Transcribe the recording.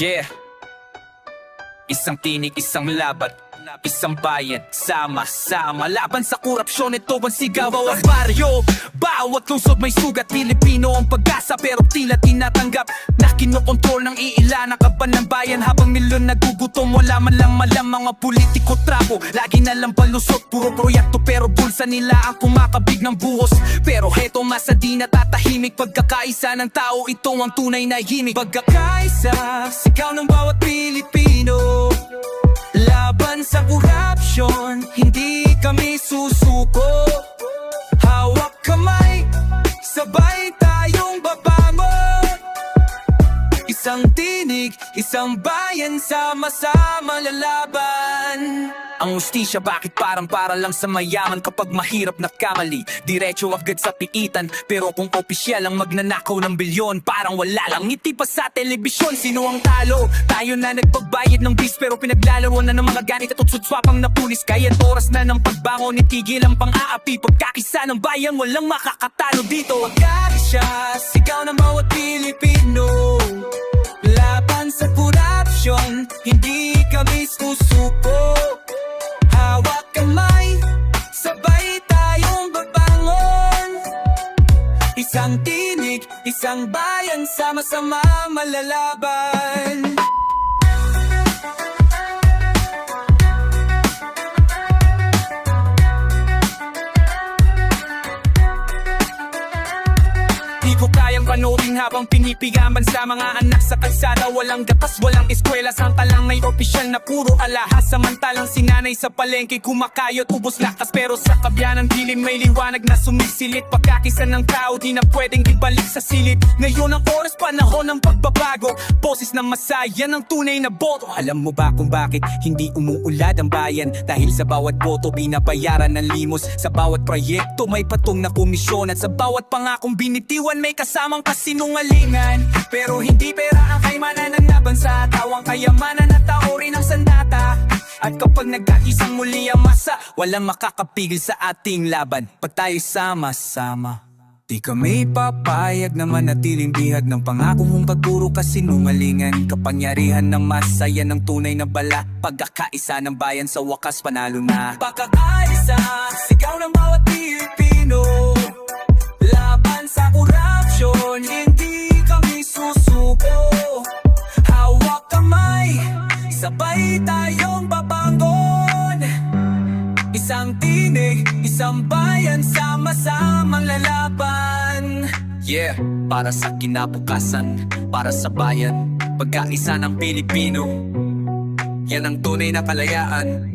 Yeah. Isang tinig, isang laban Isang bayan, sama-sama Laban sa korupsyon, ito ang sigaw Bawat baryo, bawat lungsod may sugat Pilipino ang pag-asa pero tila tinatanggap Na kinokontrol ng iilan ang kaban ng bayan? Habang milyon nagugutom, wala man lang malam Mga politiko trapo, lagi na lang palusot Puro proyekto pero bulsa nila ang kumakabig ng buhos. Pero heto masa di natatahimik. Pagkakaisa ng tao, ito ang tunay na himig Pagkakaisa, sigaw ng bawat Pilipino. Laban sa korupsyon, hindi kami susuko tinig, isang bayan, sama-sama lalaban Ang ustisya bakit parang para lang sa mayaman Kapag mahirap na kamali, diretso agad sa piitan Pero kung opisyal ang magnanakaw ng bilyon Parang wala lang ngiti pa sa telebisyon. Sino ang talo? Tayo na nagpagbayad ng bis Pero pinaglalaro na ng mga ganit at utsutswapang na pulis Kaya't oras na ng pagbangon Itigil ang pang-aapi. Pagkakisa ng bayan Walang makakatalo dito. Pagkakisya, sigaw ng bawat Pilipino Isang tinig, isang bayan Sama-sama malalaban ko kayang panoodin habang pinipigaman sa mga anak sa kalsada Walang gatas, walang eskwela, samantalang may opisyal na puro alahas. Samantalang sinanay sa palengke kumakayot, ubos lakas. Pero sa kabyanan dilim may liwanag na sumisilit Pagkakisan ng tao, di na pwedeng ibalik sa silip. Ngayon ang oras, panahon ng pagbabago. Boses na masaya ng tunay na boto. Alam mo ba kung bakit hindi umuulad ang bayan? Dahil sa bawat boto, binabayaran ng limos. Sa bawat proyekto, may patong na komisyon. At sa bawat pangakong binitiwan, may kasamang kasinungalingan. Pero hindi pera ang kaymanan ng nabansa. Tawang kayamanan at tao rin ang sandata. At kapag nagkaisang muli ang masa Walang makakapigil sa ating laban. Pag tayo sama-sama Di kami papayag na manatiling bihag ng pangako mong pagpuro kasinungalingan Kapangyarihan ng masaya ng tunay na bala. Pagkakaisa ng bayan sa wakas panalo na. Pagkakaisa, sigaw ng bawat sabay tayong babangon Isang tinig, isang bayan, sama-samang lalaban. Yeah, para sa kinabukasan, para sa bayan Pagkaisa ng Pilipino. Yan ang tunay na kalayaan